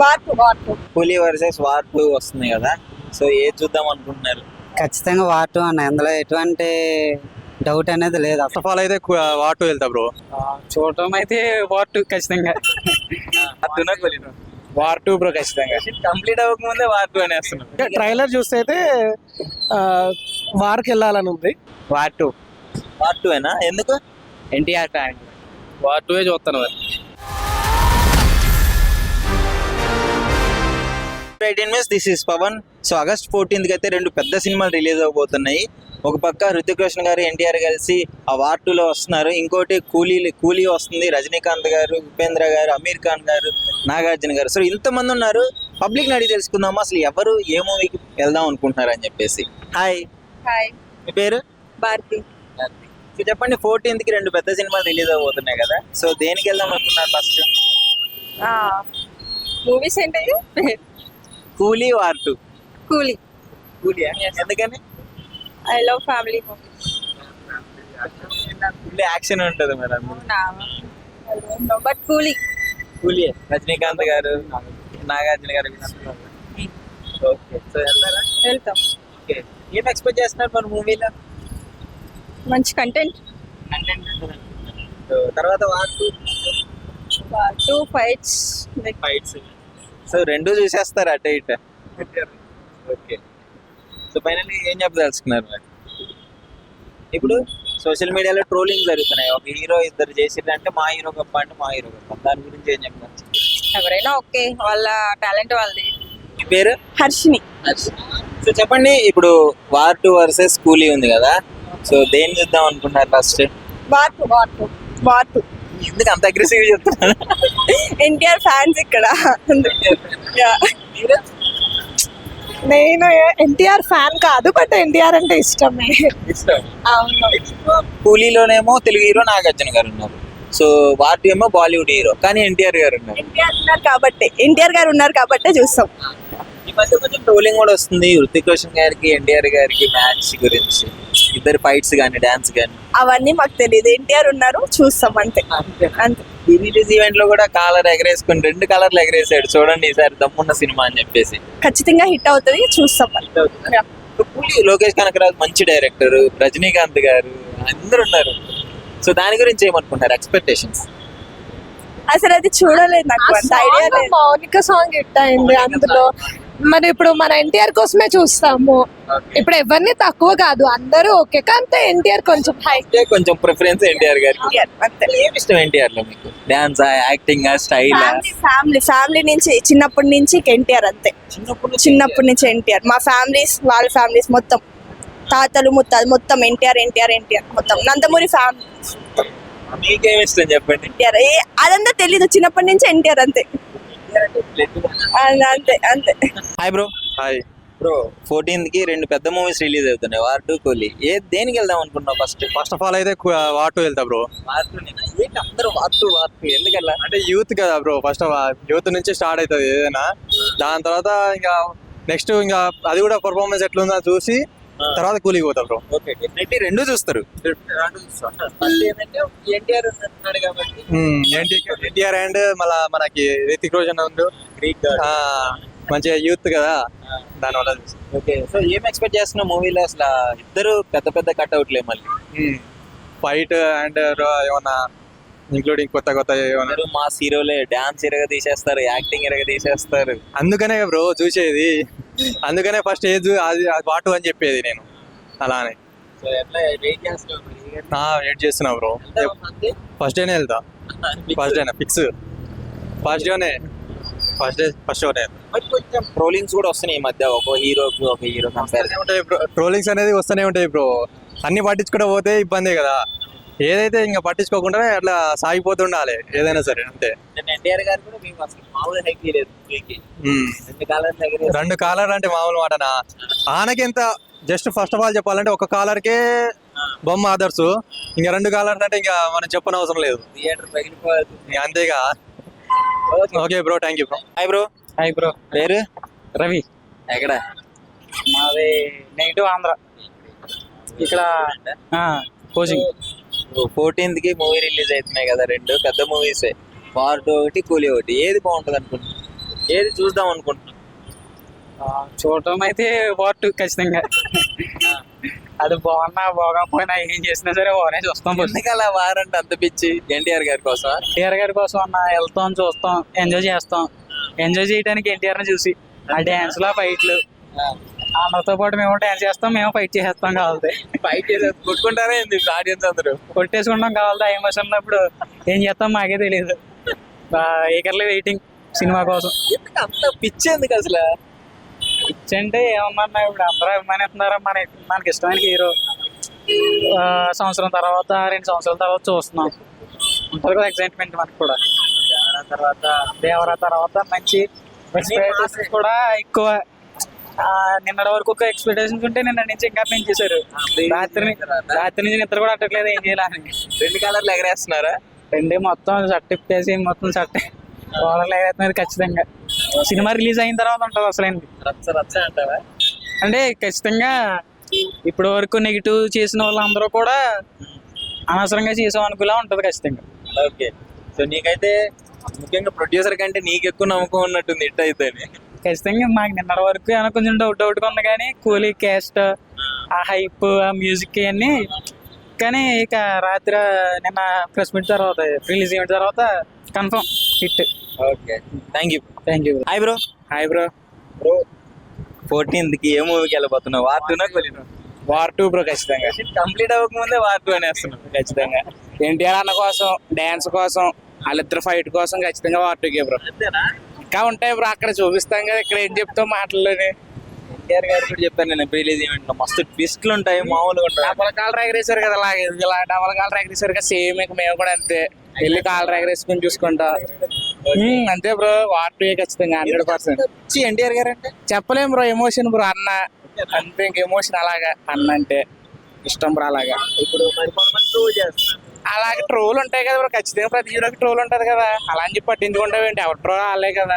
వార్పు వార్పు. కూలీ వర్సెస్ వార్ టూ వస్తుంది కదా. సో ఏది చూద్దాం అనుకుంటున్నారు? ఖచ్చితంగా వాటు అన్న. అందులో ఎటువంటి డౌట్ అనేది లేదు. ఫస్ట్ ఆఫ్ ఆల్ అయితే వార్ టూ వెళ్తా బ్రో చూడటం అయితే వాటు ఖచ్చితంగా. వార్ టూ బ్రో ఖచ్చితంగా. కంప్లీట్ అవ్వకముందే వార్ టూ అనేస్తున్నాం ట్రైలర్ చూస్తే అయితే వార్కి వెళ్ళాలని ఉంది. వార్ టూ వార్ టూ అయినా ఎందుకు? ఎన్టీఆర్ ఫ్యాన్ వార్ టూ చూస్తాను eighteen minutes this is Pavan. So August ఫోర్టీన్త్కి అయితే రెండు పెద్ద సినిమాలు రిలీజ్ అవబోతున్నాయి. ఒక పక్క హృతిక్ రోషన్ గారు ఎన్టీఆర్ కలిసి ఆ వార్ టూలో వస్తున్నారు. ఇంకోటి కూలీ కూలీ వస్తుంది. రజనీకాంత్ గారు ఉపేంద్ర గారు అమీర్ ఖాన్ గారు నాగార్జున గారు. సో ఇంతమంది ఉన్నారు. పబ్లిక్ అడిగి తెలుసుకుందామా అసలు ఎవరు ఏ మూవీకి వెళ్దాం అనుకుంటున్నారు అని చెప్పేసి. హాయ్ హాయ్ మీ పేరు? భారతి. సో చెప్పండి ఫోర్టీన్త్కి రెండు పెద్ద సినిమాలు రిలీజ్ అవబోతున్నాయి కదా. సో దేనికి వెళ్దాం అనుకున్నారు ఫస్ట్ మూవీస్ ఏంటి? కూలీ వార్ టూ? కూలీ. కూలీ ఎందుకని? I love family full action ఉంటుంది మేడం బట్ కూలీ. కూలీ రజనీకాంత్ గారు నాగార్జున గారు ఓకే సో వెళ్తారా? వెళ్తాం. ఓకే. ఏం ఎక్స్పెక్ట్ చేస్తున్నారు మన మూవీలో? మంచి కంటెంట్ సో తర్వాత war two? Two fights fights. So రెండు చూసేస్తారు అటు ఇటు. ఓకే. సో ఫైనల్లీ ఏం చెప్పదలుచుకున్నారు మరి? ఇప్పుడు సోషల్ మీడియాలో ట్రోలింగ్ జరుగుతున్నాయి. ఒక హీరో ఇద్దరు చేసిందంటే మా హీరో గొప్ప అంటే మా హీరో గొప్ప. దాని గురించి ఏం చెప్పచ్చు ఎవరైనా ఓకే. వాళ్ళ టాలెంట్ వాళ్ళది. మీ పేరు? హర్షిని. సో చెప్పండి ఇప్పుడు వార్ టూ వర్సెస్ కూలీ ఉంది కదా. సో దేన్ని చూద్దాం అనుకుంటున్నారు ఫస్ట్? వార్పు వార్పు వార్పు ఎందుకు అంత అగ్రెసివ్ చెప్తున్నారు? ఎన్టీఆర్ ఫ్యాన్స్ ఇక్కడ. నేను ఎన్టీఆర్ ఫ్యాన్ కాదు బట్ ఎన్టీఆర్ అంటే ఇష్టమే. అవును. కూలీలోనేమో తెలుగు హీరో నాగార్జున గారు ఉన్నారు. సో వార్ టూ ఏమో బాలీవుడ్ హీరో కానీ ఎన్టీఆర్ గారు ఉన్నారు. ఎన్టీఆర్ ఉన్నారు కాబట్టి. ఎన్టీఆర్ గారు ఉన్నారు కాబట్టే చూస్తాం ఈ మధ్య కొంచెం ట్రోలింగ్ కూడా వస్తుంది. హృతిక్ రోషన్ గారికి ఎన్టీఆర్ గారికి మ్యాచ్ గురించి. ఇద్దరు ఫైట్స్ కానీ డాన్స్ కానీ అవన్నీ మాకు తెలియదు ఎన్టీఆర్ ఉన్నారు చూస్తాం అంతే. అంతే. రిలీజ్ ఈవెంట్లో కూడా కాలర్ ఎగరేసుకుని రెండు కలర్లు ఎగరేసాడు. చూడండి ఈసారి దమ్మున్న సినిమా అని చెప్పేసి. ఖచ్చితంగా హిట్ అవుతుంది చూస్తాం. కూలీ లోకేష్ కనకరాజు మంచి డైరెక్టర్ రజనీకాంత్ గారు అందరు ఉన్నారు. సో దాని గురించి ఏమనుకుంటారు ఎక్స్పెక్టేషన్స్ అసలు అది చూడలేదు నాకు అంత ఐడియా లేదు. మౌనిక సాంగ్ హిట్ అయింది అందులో. మరి ఇప్పుడు మన ఎన్టీఆర్ కోసమే చూస్తాము. ఇప్పుడు ఎవరిని తక్కువ కాదు అందరూ ఓకే. కానీ ఎన్టీఆర్ కొంచెం హై. కొంచెం ప్రిఫరెన్స్ ఎన్టీఆర్ గారికి ఏమి ఇష్టం ఎన్టీఆర్లో మీకు dance acting style family family నుంచి చిన్నప్పటి నుంచి ఎన్టీఆర్ అంతే. చిన్నప్పుడు చిన్నప్పటి నుంచి ఎన్టీఆర్. మా ఫ్యామిలీస్ వాళ్ళ ఫ్యామిలీస్ మొత్తం. తాతలు ముత్తాలు మొత్తం ఎన్టీఆర్ ఎన్టీఆర్ ఎన్టీఆర్. మొత్తం. నందమూరి ఫ్యామిలీ మీకేమి ఇష్టం చెప్పండి? ఎన్టీఆర్. ఏ అదంతా తెలీదు. చిన్నప్పటి నుంచి ఎన్టీఆర్ అంతే. అంతే అంతే హాయ్ బ్రో హాయ్ బ్రో ఫోర్టీన్త్కి రెండు పెద్ద మూవీస్ రిలీజ్ అవుతున్నాయి. వార్ టూ కోహ్లీ ఏ దేనికి వెళ్దాం అనుకుంటున్నావు ఫస్ట్ ఫస్ట్ ఆఫ్ ఆల్ అయితే వార్ టూ వెళ్తా బ్రో వార్ టూ ఏంటి అందరూ వార్ టూ వార్ టూ ఎందుకల్లా అంటే యూత్ కదా బ్రో ఫస్ట్ యూత్ నుంచి స్టార్ట్ అవుతుంది ఏదైనా. దాని తర్వాత ఇంకా నెక్స్ట్ ఇంకా అది కూడా పర్ఫార్మెన్స్ ఎట్లుందో చూసి తర్వాత కూలికి పోతా బ్రో ఓకే రెండు చూస్తారు. ఎన్టీఆర్ అండ్ మళ్ళా మనకి రితిక్ రోషన్ ఉంది మంచిగా యూత్ కదా. దానివల్ల చూసి. ఓకే సో ఏం ఎక్స్పెక్ట్ చేస్తున్నావు మూవీలో? అసలు ఇద్దరు పెద్ద పెద్ద కట్అవుట్లే మళ్ళీ. ఫైట్ అండ్ ఏమన్నా ఇంక్లూడింగ్ కొత్త కొత్త మా హీరోలే డాన్స్ ఇరగ తీసేస్తారు యాక్టింగ్ ఇరగ తీసేస్తారు అందుకనే బ్రో చూసేది. అందుకనే ఫస్ట్ ఏజ్ అది పాటు అని చెప్పేది నేను. అలానే. వెయిట్ చేస్తున్నా బ్రో. ఫస్ట్ డేనే వెళ్తా. ఫస్ట్ డేనే ఫిక్స్ ఫస్ట్ డేనే ఫస్ట్ డే ఫస్ట్ కొంచెం ట్రోలింగ్స్ కూడా వస్తున్నాయి ఈ మధ్య ఒక హీరోకి ఒక హీరో కంపేర్ ఉంటాయి బ్రో. ట్రోలింగ్స్ అనేది వస్తూనే ఉంటాయి బ్రో. అన్ని పట్టించుకుంటూ పోతే ఇబ్బందే కదా. ఏదైతే ఇంకా పట్టించుకోకుండా అట్లా సాగిపోతుండాలి ఏదైనా సరే అంతే. ఎన్టీఆర్ గారు కూడా మేము అసలు మామూలు హైక్ లేదు. రెండు కాలం దగ్గర రెండు కాలర్ అంటే మామూలు మాటనా? ఆనకి ఎంత జస్ట్ ఫస్ట్ ఆఫ్ ఆల్ చెప్పాలంటే ఒక కాలర్కే బొమ్మ ఆదర్సు ఇంకా రెండు కాలర్స్ అంటే ఇంకా మనం చెప్పనవసరం లేదు. థియేటర్ పగిలిపోవాలి ఇంకా అంతేగా. Okay bro thank you bro. Hi bro. Hi bro. పేరు? రవి. ఎక్కడ? మాది నెగిటివ్ ఆంధ్ర. ఇక్కడ కోచింగ్. ఫోర్టీన్త్కి మూవీ రిలీజ్ అవుతున్నాయి కదా రెండు పెద్ద మూవీసే. వార్ టూ ఒకటి కూలీ ఒకటి. ఏది బాగుంటుంది అనుకుంటున్నా ఏది చూద్దాం అనుకుంటున్నాం చూడటం అయితే వాట్ ఖచ్చితంగా. అది బాగున్నా బాగోకపోయినా ఏం చేసినా సరే ఓనే చూస్తాం ఫస్ట్. ఎందుకలా వారంటే అంత పిచ్చి ఎన్టీఆర్ గారి కోసం ఎన్టీఆర్ గారి కోసం అన్న వెళ్తాం చూస్తాం ఎంజాయ్ చేస్తాం. ఎంజాయ్ చేయడానికి ఎన్టీఆర్ని చూసి ఆ డాన్స్లో ఫైట్లు. అందరితో పాటు మేము డాన్స్ చేస్తాం మేము ఫైట్ చేసేస్తాం కావాలి ఫైట్ చేసి కొట్టుకుంటారా ఆడియన్స్ అందరూ? కొట్టేసుకుంటాం కావాలి ఆ ఎమోషన్ ఉన్నప్పుడు ఏం చేస్తాం మాకే తెలియదు. ఈగర్లీ వెయిటింగ్ సినిమా కోసం. అంత పిచ్చి ఎందుకు అసలు? పిచ్చి అంటే ఏమన్నా ఇప్పుడు అందరూ అభిమానిస్తున్నారు? మన మనకి ఇష్టమైన హీరో. సంవత్సరం తర్వాత రెండు సంవత్సరాల తర్వాత చూస్తున్నాం. ఉంటుంది కదా ఎక్సైట్మెంట్ మనకి కూడా. తర్వాత దేవరా తర్వాత మంచి కూడా ఎక్కువ. నిన్నటి వరకు ఒక ఎక్స్పెక్టేషన్స్ ఉంటే నిన్న నుంచి ఇంకా పెంచేశారు. రాత్రి రాత్రి నుంచి నిద్ర కూడా అట్టట్లేదు ఏం చేయాలని రెండు కలర్లు ఎగరేస్తున్నారా? రెండే మొత్తం షర్ట్ ఇప్పేసి మొత్తం షర్ట్ కోడలు ఎగరేస్తున్నారు ఖచ్చితంగా. సినిమా రిలీజ్ అయిన తర్వాత ఉంటుంది అసలు రచ్చ రచ్చ అంటావా అంటే ఖచ్చితంగా ఇప్పటి వరకు నెగిటివ్ చేసిన వాళ్ళందరూ కూడా అనవసరంగా చేసాం అనుకులా ఉంటది ఖచ్చితంగా. ఓకే. సో నీకైతే ముఖ్యంగా ప్రొడ్యూసర్ కంటే నీకు ఎక్కువ నమ్మకం ఉన్నట్టుంది ఇట్ అయితే ఖచ్చితంగా మాకు నిన్నటి వరకు ఏమైనా కొంచెం డౌట్ డౌట్గా ఉంది కానీ కూలీ క్యాస్ట్ ఆ హైప్ ఆ మ్యూజిక్ అన్నీ కానీ ఇక రాత్రి నిన్న ప్రెస్ మీట్ తర్వాత రిలీజ్ అయిన తర్వాత confirm hit. Okay. Thank you thank you hi bro hi bro bro ఫోర్టీన్త్కి ఏ మూవీకి వెళ్ళబోతున్నావు? వార్ టూ నాకు వార్ టూ బ్రో ఖచ్చితంగా. కంప్లీట్ అవ్వకముందే వార్ టూ అనేస్తున్నావు. ఖచ్చితంగా. ఎన్టీఆర్ అన్న కోసం డ్యాన్స్ కోసం వాళ్ళిద్దరు ఫైట్ కోసం ఖచ్చితంగా వార్ టూకే బ్రో ఇంకా ఉంటాయి బ్రో అక్కడ చూపిస్తాం కదా ఇక్కడ ఏం చెప్తాం మాటల్లోనే. ఎన్టీఆర్ గారు కూడా చెప్పాను నేను రిలీజ్ ఈవెంట్లో మస్తు ట్విస్ట్లు ఉంటాయి మామూలుగా ఉంటాయి. డబల్ కాల్ ఎగరేసారు కదా అలాగే ఇలా డబల్ కాల్ ఎగరేసారు కదా సేమ్ ఇక మేము కూడా అంతే. వెళ్ళి కాల్ ఎగరేసుకుని చూసుకుంటా. ఉమ్, అంతే బ్రో వార్ టూ ఖచ్చితంగా హండ్రెడ్ పర్సెంట్. ఎన్టీఆర్ గారు అంటే? చెప్పలేం బ్రో ఎమోషన్ బ్రో అన్న. అంతే ఇంక ఎమోషన్ అలాగా అన్న అంటే. ఇష్టం బ్రో అలాగా. ఇప్పుడు ప్రూవ్ చేస్తున్నారు. అలాగే ట్రోల్ ఉంటాయి కదా బ్రో ఖచ్చితంగా ప్రతి హీరోకి ట్రోల్ ఉంటది కదా. అలా అని చెప్పి పట్టించుకుంటావు ఏంటి ఎవరి ట్రోల్ వాళ్ళే కదా.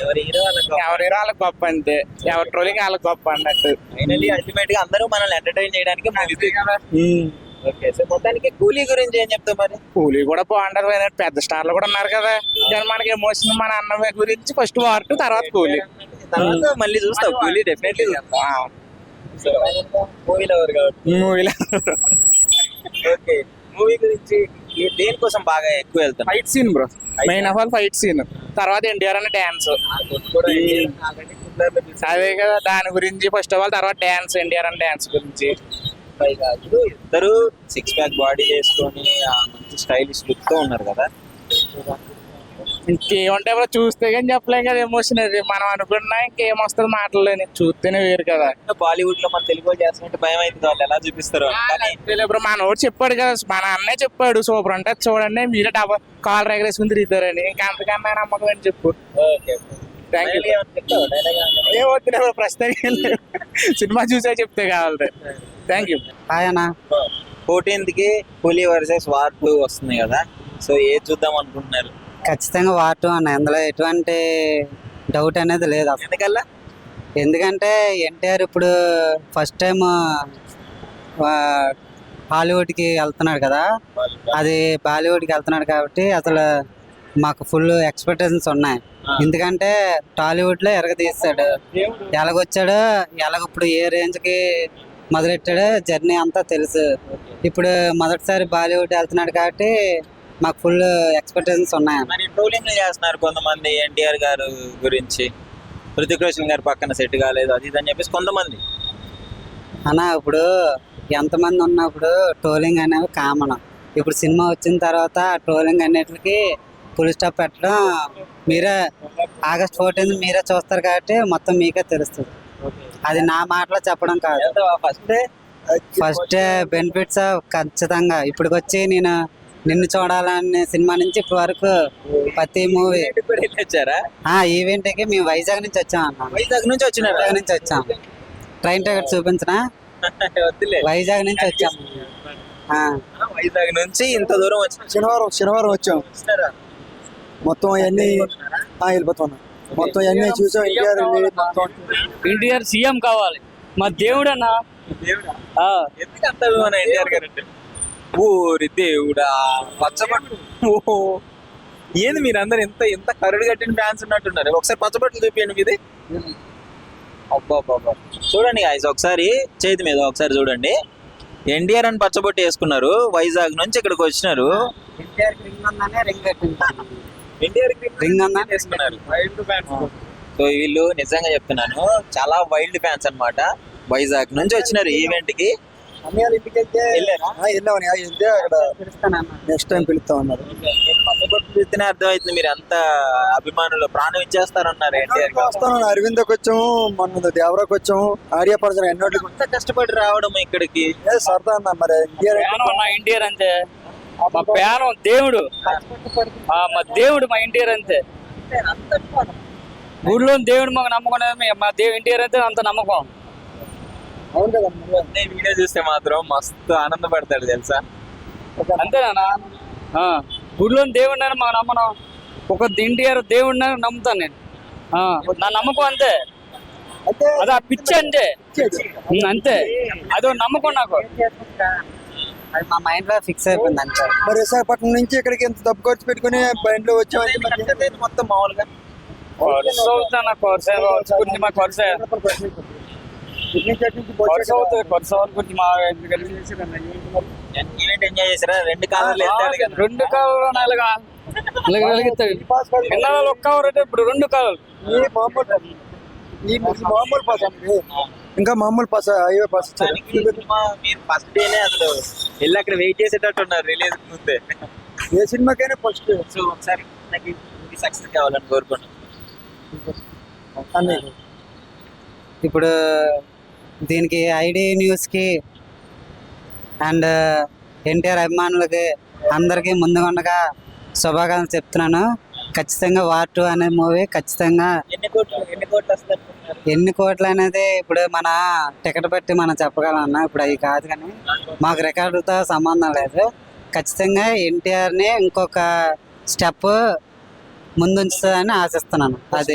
ఎవరి హీరో వాళ్ళకి ఎవరి హీరో వాళ్ళకి గొప్ప అంతే. ఎవరి ట్రోలింగ్ వాళ్ళకి గొప్ప అన్నట్టు. ఫైనల్లీ అల్టిమేట్గా అందరూ మనల్ని ఎంటర్టైన్ చేయడానికి ఓకే సో మొత్తానికి కూలీ గురించి ఏం చెప్తావు మరి? కూలీ కూడా బాగుంటది పెద్ద స్టార్లు కూడా ఉన్నారు కదా. కానీ మనకి ఎమోషన్ మన అన్న గురించి ఫస్ట్ వార్ టూ తర్వాత కూలీ. తర్వాత మళ్ళీ చూస్తావు. కూలీ డెఫినెట్లీ మూవీలో ఎవరు కాబట్టి. మూవీలో ఓకే మూవీ గురించి దేనికోసం బాగా ఎక్కువ వెళ్తాను fight scene bro main of all fight scene తర్వాత ఎన్టీఆర్ అనే డాన్స్ అదే కదా దాని గురించి ఫస్ట్ ఆఫ్ ఆల్ తర్వాత డాన్స్ ఎన్టీఆర్ అనే డాన్స్ గురించి. ఇద్దరు సిక్స్ ప్యాక్ బాడీ చేసుకొని మంచి స్టైలిష్ లుక్తో ఉన్నారు కదా. ఇంకేముంటే బ్రో చూస్తే కానీ చెప్పలేం కదా ఎమోషన్ అది. మనం అనుకున్నా ఇంకేం వస్తుంది చూస్తేనే వేరు కదా. బాలీవుడ్లో మన తెలుగు చేస్తున్నట్టు భయం అయితే వాళ్ళు ఎలా చూపిస్తారు. బ్రో మన వాడు చెప్పాడు కదా. మన అన్నే చెప్పాడు. సూపర్ అంటే చూడండి మీరే డబల్ కాల్ ఎగరేసుకుని తిరుగుతారని. ఇంకా అంతకన్నా నమ్మకం అని చెప్పు? ఏ ప్రస్తుతానికి ఏం. సినిమా చూసే చెప్తే కావాలి. థ్యాంక్ యూ హాయ్ అన్న. ఫోర్టీన్త్కి పులి వర్సెస్ వార్ టూ వస్తుంది కదా. సో ఏది చూద్దాం అనుకుంటున్నారు? ఖచ్చితంగా వార్ టూ అన్న. ఇందులో ఎటువంటి డౌట్ అనేది లేదు అసలు. ఎందుకల్లా? ఎందుకంటే ఎన్టీఆర్ ఇప్పుడు ఫస్ట్ టైం హాలీవుడ్కి వెళ్తున్నాడు కదా. అది బాలీవుడ్కి వెళ్తున్నాడు కాబట్టి అసలు మాకు ఫుల్ ఎక్స్పెక్టేషన్స్ ఉన్నాయి. ఎందుకంటే టాలీవుడ్లో ఎరగ తీస్తాడు ఎలాగొచ్చాడు ఎలాగ ఇప్పుడు ఏ రేంజ్కి మొదలెట్టాడో జర్నీ అంతా తెలుసు. ఇప్పుడు మొదటిసారి బాలీవుడ్ వెళ్తున్నాడు కాబట్టి మాకు ఫుల్ ఎక్స్పెక్టేషన్స్ ఉన్నాయి మరి ట్రోలింగ్ చేస్తున్నారు కొంతమంది ఎన్టీఆర్ గారు గురించి. హృతిక్ రోషన్ గారి పక్కన సెట్ కాలేదు అది ఇది అని చెప్పేసి కొంతమంది. అన్న ఇప్పుడు ఎంతమంది ఉన్నప్పుడు ట్రోలింగ్ అనేవి కామన్ ఇప్పుడు సినిమా వచ్చిన తర్వాత ట్రోలింగ్ అన్నిటికి ఫుల్ స్టాప్ పెట్టడం మీరే ఆగస్ట్ ఫోర్టీన్త్ మీరే చూస్తారు కాబట్టి మొత్తం మీకే తెలుస్తుంది. అది నా మాటలో చెప్పడం కాదు. ఫస్ట్ ఫస్ట్ బెనిఫిట్స్ ఖచ్చితంగా. ఇప్పటికొచ్చి నేను నిన్ను చూడాలనే సినిమా నుంచి ఇప్పటి వరకు ప్రతి మూవీ. కూడా వెళ్ళొచ్చారా ఆ ఈవెంట్కి మేము వైజాగ్ నుంచి వచ్చాం అన్న. వైజాగ్ నుంచి వచ్చినారా? వైజాగ్ నుంచి వచ్చాం. ట్రైన్ టికెట్ చూపించిన? వైజాగ్ నుంచి వచ్చాం. ఆ. వైజాగ్ నుంచి ఇంత దూరం వచ్చి శనివారం శనివారం వచ్చాం. మొత్తం అవన్నీ వెళ్ళిపోతున్నాం. మొత్తం అవన్నీ చూసాం. ఎన్టీఆర్ ఎన్టీఆర్ సీఎం కావాలి. మా దేవుడు? అన్న దేవుడా ఎందుకు అంత అభిమానం ఎన్టీఆర్ గారు ఊరి దేవుడా పచ్చబట్టు. ఓహో. ఏంది మీరు అందరు ఎంత ఎంత కరుడు కట్టిన ఫ్యాన్స్ ఉన్నట్టున్నారు. ఒకసారి పచ్చబొట్లు చూపించండి మీది. అబ్బా అబ్బా చూడండి guys ఒకసారి చేతి మీద ఒకసారి చూడండి. ఎన్టీఆర్ అని పచ్చబొట్టు వేసుకున్నారు. వైజాగ్ నుంచి ఇక్కడికి వచ్చినారు. సో వీళ్ళు నిజంగా చెప్తున్నాను చాలా వైల్డ్ ఫ్యాన్స్ అన్నమాట. వైజాగ్ నుంచి వచ్చినారు ఈవెంట్కి. అన్నయ్య వాళ్ళ ఇంటికి వెళ్తే వెళ్ళామని వెళ్తే అక్కడ నెక్స్ట్ టైం పిలుస్తా ఉన్నారు. చూస్తేనే అర్థమవుతుంది మీరు ఎంత అభిమానులు ప్రాణం ఇచ్చేస్తారన్నారు వస్తాను అరవిందకి వచ్చాము మొన్న దేవరాకి వచ్చాము ఎన్నోటికి ఎంత కష్టపడి రావడం ఇక్కడికి. ఏ సరదా అన్న మరి ఇండియా ప్యానం మా ఎన్టీఆర్ అంతే. మా ప్యానం దేవుడు. ఆ, మా దేవుడు మా ఎన్టీఆర్ అంతే. గుడిలో దేవుడు మాకు నమ్మకం మా దేవుడు ఎన్టీఆర్ అంతే అంత నమ్మకం. అవును కదా వీడియో చూస్తే మాత్రం మస్తు ఆనందపడతాడు తెలుసా? అంతేనా ఆ, గుడిలో దేవుడిని అని మాకు నమ్మను. ఒక ఎన్టీఆర్ దేవుడిని అని నమ్ముతాను నేను. నా నమ్మకం అంతే. అది ఆ పిచ్చి అంతే. అంతే. అదో నమ్మకం నాకు. అది మా మైండ్లో ఫిక్స్ అయిపోయింది అంతే. మరి విశాఖపట్నం నుంచి ఇక్కడికి ఎంత డబ్బు ఖర్చు పెట్టుకుని బండిలో వచ్చామంటే మొత్తం మామూలుగా. ఖర్చు అవుతుంది నాకు ఖర్చు గురించి మా ఖర్చు ఖర్చు బొచ్చు అవుతుంది ఖర్చు అవుతుంది గురించి మా ఎందుకని? ఈవెంట్ ఎంజాయ్ చేసారా రెండు కదా. రెండు నాలుగా ఒక్క కవర్ అంటే ఇప్పుడు రెండు కాలు ఈ మామూలు పాస్ అండి ఇంకా మామూలు పాస్ హైవే పాస్ మీరు ఫస్ట్ డేనే అసలు వెళ్ళి అక్కడ వెయిట్ చేసేటట్టు ఉన్నారు రిలీజ్ ముందే. ఏ సినిమాకైనా ఫస్ట్ సో ఒకసారి నాకు సక్సెస్ కావాలని కోరుకున్నాను అన్నయ్య. ఇప్పుడు దీనికి ఐడి న్యూస్కి అండ్ ఎన్టీఆర్ అభిమానులకి అందరికీ ముందుగా శుభాకాంక్షలు చెప్తున్నాను. ఖచ్చితంగా వార్ టూ అనే మూవీ ఖచ్చితంగా ఎన్ని కోట్లు అనేది ఇప్పుడు మన టికెట్ బట్టి మనం చెప్పగలం అన్న ఇప్పుడు అవి కాదు కానీ మాకు రికార్డుతో సంబంధం లేదు. ఖచ్చితంగా ఎన్టీఆర్ని ఇంకొక స్టెప్ ముందుంచుతుందని ఆశిస్తున్నాను. అది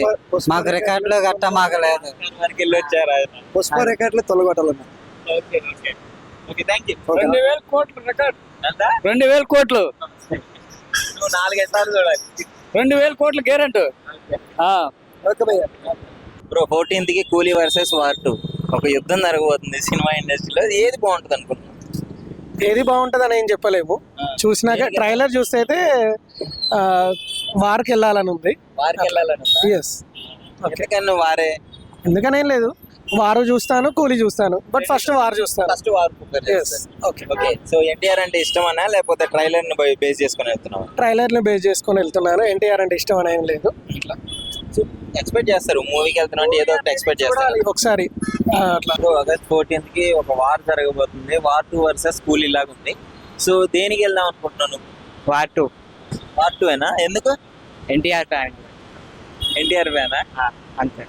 మాకు రికార్డులు గట్టా మాకు లేదు పుష్ప రికార్డులు తొలగొట్టాలన్న okay okay. Okay thank you రెండు వేల కోట్లు రికార్డ్. రెండు వేల కోట్లు. నాలుగైదు సార్లు చూడాలి. రెండు వేల కోట్లు గ్యారెంట్. బ్రో ఫోర్టీన్త్కి కూలీ వర్సెస్ వార్ టూ. ఒక యుద్ధం జరగబోతుంది సినిమా ఇండస్ట్రీలో. ఏది బాగుంటుంది అనుకుంటున్నాను ఏది బాగుంటుందని ఏం చెప్పలేము. చూసినాక ట్రైలర్ చూస్తే అయితే వారికి వెళ్ళాలని ఉంది. వారికి వెళ్ళాలని ఎస్ ఎందుకని వారే? ఎందుకనేం లేదు. వారు చూస్తాను కూలీ చూస్తాను. బట్ ఫస్ట్ వారు చూస్తాను first war. Okay okay so NTR అంటే ఇష్టమనా లేకపోతే ట్రైలర్ని బేస్ చేసుకుని వెళ్తున్నావా? ట్రైలర్ని బేస్ చేసుకొని వెళ్తున్నాను. ఎన్టీఆర్ అంటే ఇష్టం అని ఏం లేదు. ఎక్స్పెక్ట్ చేస్తారు. మూవీకి వెళ్తున్నా అంటే ఏదో ఒకటి ఎక్స్పెక్ట్ చేస్తారు. ఒకసారి. అట్లా. ఆగస్ట్ ఫోర్టీన్త్కి ఒక వార్ జరగబోతుంది. వార్ టూ వర్సెస్ కూలీ లాగా ఉంది. సో దేనికి వెళ్దాం అనుకుంటున్నాను వార్ టూ వార్ టూ ఏనా? ఎందుకు? ఎన్టీఆర్ ఫ్యాన్ ఎన్టీఆర్ వేనా అంతే.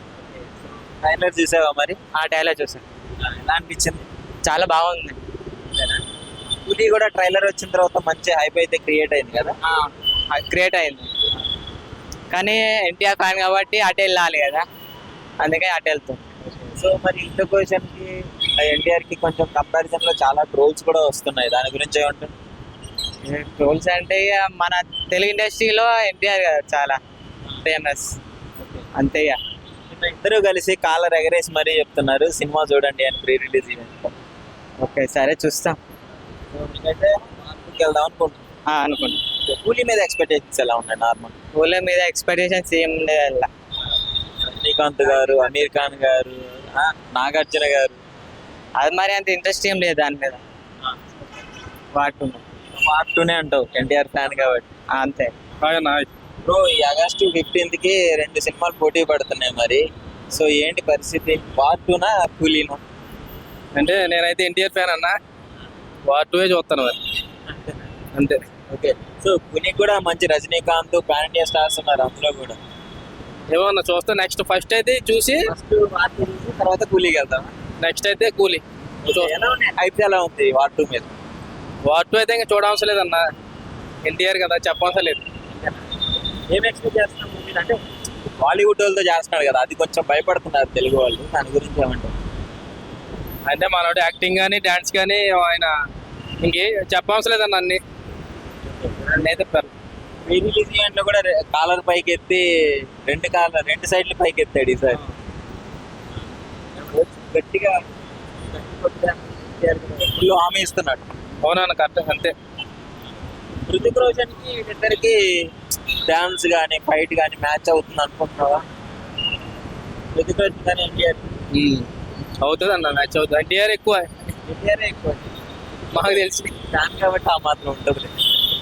ట్రైలర్ చూసావా మరి? ఆ డైలాగ్ చూసాను ఎలా అనిపించింది? చాలా బాగుంది. కూలీ కూడా ట్రైలర్ వచ్చిన తర్వాత మంచి హైప్ అయితే క్రియేట్ అయింది కదా? క్రియేట్ అయింది. కానీ ఎన్టీఆర్ ఫ్యాన్ కాబట్టి అటు వెళ్ళాలి కదా. అందుకే అటు వెళ్తాం. సో మరి ఇంత క్వశ్చన్కి ఎన్టీఆర్కి కొంచెం కంపారిజన్లో చాలా ట్రోల్స్ కూడా వస్తున్నాయి. దాని గురించి ఏమంటారు రూల్స్ అంటే ఇక మన తెలుగు ఇండస్ట్రీలో ఎన్టీఆర్ కదా చాలా ఫేమస్ అంతే ఇక. ఇద్దరు కలిసి కాలర్ ఎగరేసి మరీ చెప్తున్నారు. సినిమా చూడండి అని ప్రీ రిలీజ్ ఓకే సరే చూస్తాం. వెళ్దాం అనుకుంటున్నాను కూలీ మీద ఎక్స్పెక్టేషన్స్ ఎలా ఉన్నాయి నార్మల్? ఊళ్ళో మీద ఎక్స్పెక్టేషన్స్ ఏం లేదు అలా రజనీకాంత్ గారు అమీర్ ఖాన్ గారు నాగార్జున గారు. అది మరి అంత ఇంట్రెస్ట్ ఏం లేదు దాని మీద. వాటి పార్ట్ టూనే అంటావు ఎన్టీఆర్ ఫ్యాన్ కాబట్టి. అంతే. బ్రో ఈ ఆగస్టు ఫిఫ్టీన్త్కి రెండు సినిమాలు పోటీ పడుతున్నాయి మరి. సో ఏంటి పరిస్థితి? పార్ట్ టూనా కూలీనా? అంటే నేనైతే ఎన్టీఆర్ ఫ్యాన్ అన్న. వార్ టూ చూస్తాను మరి. అంతే. ఓకే. సో కూలీ కూడా మంచి రజనీకాంత్ పాన్ ఇండియా స్టార్స్ ఉన్నారు అందులో కూడా. ఏమన్నా చూస్తా నెక్స్ట్ ఫస్ట్ అయితే చూసి ఫస్ట్ పార్ట్ చూసి తర్వాత కూలీకి వెళ్తాం నెక్స్ట్ అయితే కూలీ. హైప్ ఎలా ఉంది వార్ టూ మీద? వార్ టూ అయితే ఇంకా చూడవసరం లేదన్న ఎన్టీఆర్ కదా చెప్పవసరం లేదు. ఏం ఎక్స్పెక్ట్ చేస్తున్నాం అంటే బాలీవుడ్ వాళ్ళతో చేస్తున్నాడు కదా అది కొంచెం భయపడుతున్నారు తెలుగు వాళ్ళు. దాని గురించి ఏమంటారు? అంటే మనోడు యాక్టింగ్ కానీ డాన్స్ కానీ ఆయన ఇంకే చెప్పవసరం లేదన్న అన్ని. పెర్- రిలీజ్ ఈవెంట్లో కూడా కాలర్ పైకి ఎత్తి రెండు కాలర్ రెండు సైడ్లు పైకి ఎత్తాడు ఈసారి గట్టిగా ఫుల్ హామీ ఇస్తున్నాడు. అవునన్న కరెక్ట్ అంతే. హృతిక్ రోషన్కి ఇద్దరికి డాన్స్ కానీ ఫైట్ కానీ మ్యాచ్ అవుతుంది అనుకుంటున్నావా? హృతిక్ రోషన్ కానీ ఎన్టీఆర్ అవుతుంది అన్న మ్యాచ్ అవుతుంది. ఎన్టీఆర్ ఎక్కువ. ఎన్టీఆర్ ఎక్కువ. మాకు తెలిసి. ఫ్యాన్ కాబట్టి ఆ మాత్రం ఉంటుంది